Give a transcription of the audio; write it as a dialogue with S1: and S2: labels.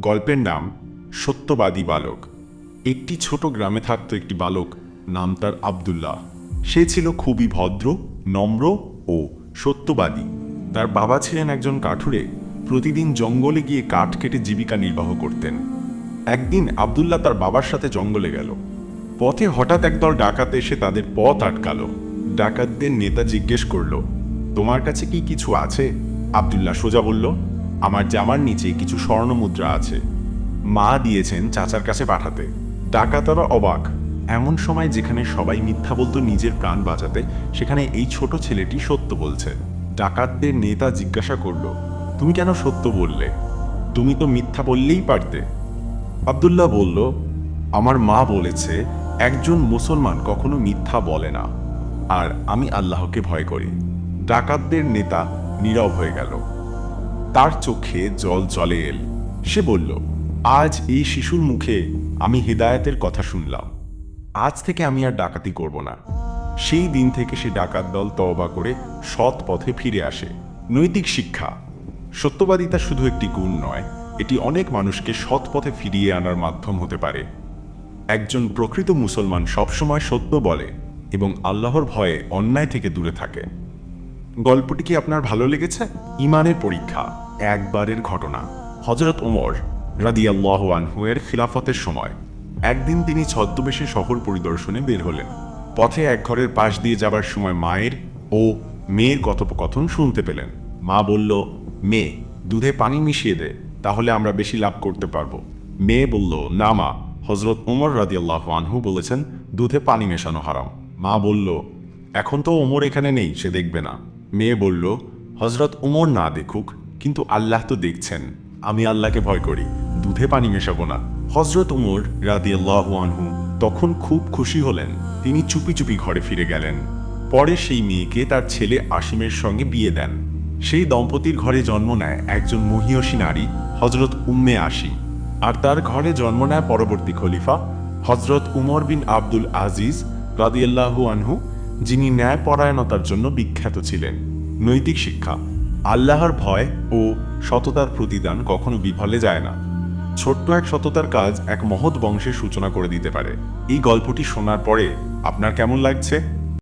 S1: গল্পের নাম সত্যবাদী বালক। একটি ছোট গ্রামে থাকতো একটি বালক, নাম তার আবদুল্লাহ। সে ছিল খুবই ভদ্র, নম্র ও সত্যবাদী। তার বাবা ছিলেন একজন কাঠুরে, প্রতিদিন জঙ্গলে গিয়ে কাঠ কেটে জীবিকা নির্বাহ করতেন। একদিন আবদুল্লাহ তার বাবার সাথে জঙ্গলে গেল। পথে হঠাৎ একদল ডাকাত এসে তাদের পথ আটকালো। ডাকাতদের নেতা জিজ্ঞেস করল, তোমার কাছে কি কিছু আছে? আবদুল্লাহ সোজা বলল আমার জামার নিচে কিছু স্বর্ণ মুদ্রা আছে। মা দিয়েছেন চাচার কাছে পাঠাতে। ডাকাতরা অবাক। এমন সময় যেখানে সবাই মিথ্যা বলতো নিজের প্রাণ বাঁচাতে, সেখানে এই ছোট ছেলেটি সত্য বলছে। ডাকাতদের নেতা জিজ্ঞাসা করল, তুমি কেন সত্য বললে? তুমি তো মিথ্যা বললেই পারতে। আবদুল্লাহ বলল, আমার মা বলেছে, একজন মুসলমান কখনো মিথ্যা বলে না। আর আমি আল্লাহকে ভয় করি। ডাকাতদের নেতা নীরব হয়ে গেল। তার চোখে জল জলে এল। সে বলল, আজ এই শিশুর মুখে আমি হৃদায়তের কথা শুনলাম। আজ থেকে আমি আর ডাকাতি করব না। সেই দিন থেকে সে ডাকাত দল তওবা করে সৎ পথে ফিরে আসে। নৈতিক শিক্ষা। সত্যবাদিতা শুধু একটি গুণ নয়, এটি অনেক মানুষকে সৎ পথে ফিরিয়ে আনার মাধ্যম হতে পারে। একজন প্রকৃত মুসলমান সবসময় সত্য বলে এবং আল্লাহর ভয়ে অন্যায় থেকে দূরে থাকে। গল্পটি কি আপনার ভালো লেগেছে? ইমানের পরীক্ষা, একবারের ঘটনা। হজরত ওমর রাদিয়াল্লাহু আনহু এর খিলাফতের সময়। একদিন তিনি ছদ্মবেশে শহর পরিদর্শনে বের হলেন। পথে এক ঘরের পাশ দিয়ে যাবার সময় মায়ের ও মেয়ের কথোপকথন শুনতে পেলেন। মা বলল মেয়ে দুধে পানি মিশিয়ে দে, তাহলে আমরা বেশি লাভ করতে পারব। মেয়ে বলল, না মা হজরত ওমর রাদিয়াল্লাহ আনহু বলেছেন, দুধে পানি মেশানো হারাম। মা বলল, এখন তো ওমর এখানে নেই, সে দেখবে না। মেয়ে বলল হজরত ওমর না দেখুক, কিন্তু আল্লাহ তো দেখছেন। আমি আল্লাহকে ভয় করি, দুধে পানি মেশাবো না। হজরত ওমর রাদিয়াল্লাহু আনহু তখন খুব খুশি হলেন। তিনি চুপি চুপি ঘরে ফিরে গেলেন। পরে সেই মেয়েকে তার ছেলে আসিমের সঙ্গে বিয়ে দেন। সেই দম্পতির ঘরে জন্ম নেয় একজন মহিয়সী নারী হজরত উম্মে আসি আর তার ঘরে জন্ম নেয় পরবর্তী খলিফা হজরত উমর বিন আব্দুল আজিজ রাদিয়াল্লাহু আনহু যিনি ন্যায়পরায়ণতার জন্য বিখ্যাত ছিলেন। নৈতিক শিক্ষা, আল্লাহর ভয় ও সততার প্রতিদান কখনো বিফলে যায় না। ছোট্ট এক সততার কাজ এক মহৎ বংশের সূচনা করে দিতে পারে। এই গল্পটি শোনার পরে আপনার কেমন লাগছে?